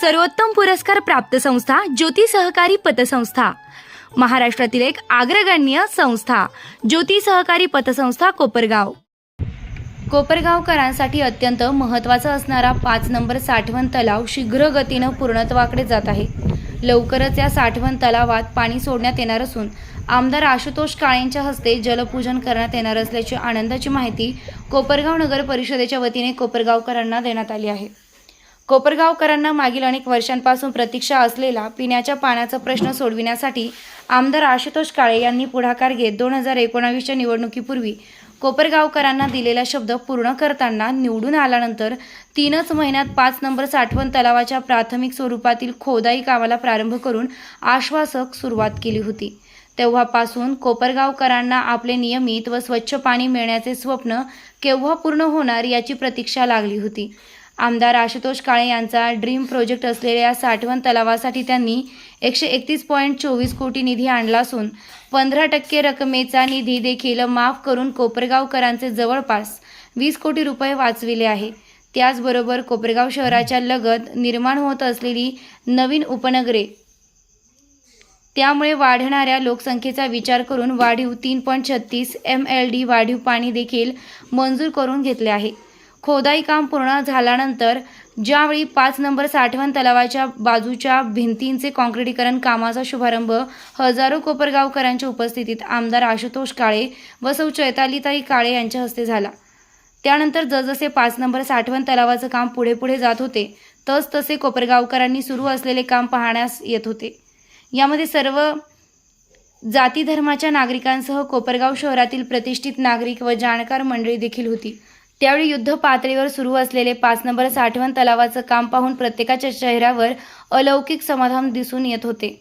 सर्वोत्तम पुरस्कार प्राप्त संस्था ज्योती सहकारी पतसंस्था. महाराष्ट्रातील एक अग्रगण्य संस्था ज्योती सहकारी पतसंस्था कोपरगाव. कोपरगावकरांसाठी अत्यंत महत्त्वाचा असणारा पाच नंबर साठवण तलाव शीघ्र गतीनं पूर्णत्वाकडे जात आहे. लवकरच या साठवण तलावात पाणी सोडण्यात येणार असून आमदार आशुतोष काळेंच्या हस्ते जलपूजन करण्यात येणार असल्याची आनंदाची माहिती कोपरगाव नगर परिषदेच्या वतीने कोपरगावकरांना देण्यात आली आहे. कोपरगावकरांना मागील अनेक वर्षांपासून प्रतीक्षा असलेला पिण्याच्या पाण्याचा प्रश्न सोडविण्यासाठी आमदार आशुतोष काळे यांनी पुढाकार घेत दोन हजार एकोणावीसच्या निवडणुकीपूर्वी कोपरगावकरांना दिलेला शब्द पूर्ण करताना निवडून आल्यानंतर तीनच महिन्यात पाच नंबर साठवण तलावाच्या प्राथमिक स्वरूपातील खोदाई कामाला प्रारंभ करून आश्वासक सुरुवात केली होती. तेव्हापासून कोपरगावकरांना आपले नियमित व स्वच्छ पाणी मिळण्याचे स्वप्न केव्हा पूर्ण होणार याची प्रतीक्षा लागली होती. आमदार आशुतोष काळे यांचा ड्रीम प्रोजेक्ट असलेल्या साठवण तलावासाठी त्यांनी एकशे एकतीस पॉईंट चोवीस कोटी निधी आणला असून पंधरा टक्के रकमेचा निधी देखील माफ करून कोपरगावकरांचे जवळपास वीस कोटी रुपये वाचविले आहे. त्याचबरोबर कोपरगाव शहराच्या लगत निर्माण होत असलेली नवीन उपनगरे त्यामुळे वाढणाऱ्या लोकसंख्येचा विचार करून वाढीव तीन पॉईंट छत्तीस एम एल डी वाढीव पाणी देखील मंजूर करून घेतले आहे. खोदाई काम पूर्ण झाल्यानंतर ज्यावेळी पाच नंबर साठवण तलावाच्या बाजूच्या भिंतींचे काँक्रिटीकरण कामाचा शुभारंभ हजारो कोपरगावकरांच्या उपस्थितीत आमदार आशुतोष काळे व सौ चैतालीताई काळे यांच्या हस्ते झाला. त्यानंतर जसजसे पाच नंबर साठवण तलावाचं काम पुढे पुढे जात होते तस तसे कोपरगावकरांनी सुरू असलेले काम पाहण्यास येत होते. यामध्ये सर्व जाती धर्माच्या नागरिकांसह कोपरगाव शहरातील प्रतिष्ठित नागरिक व जाणकार मंडळी देखील होती. त्यावेळी युद्ध पातळीवर सुरू असलेले पाच नंबर साठवण तलावाचं काम पाहून प्रत्येकाच्या चेहऱ्यावर अलौकिक समाधान दिसून येत होते.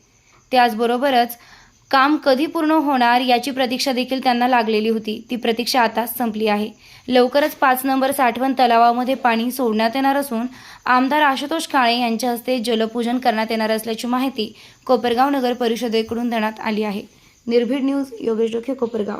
त्याचबरोबरच काम कधी पूर्ण होणार याची प्रतीक्षा देखील त्यांना लागलेली होती. ती प्रतीक्षा आता संपली आहे. लवकरच पाच नंबर साठवण तलावामध्ये पाणी सोडण्यात येणार असून आमदार आशुतोष काळे यांच्या हस्ते जलपूजन करण्यात येणार असल्याची माहिती कोपरगाव नगर परिषदेकडून देण्यात आली आहे. निर्भीड न्यूज योगेश डोके कोपरगाव.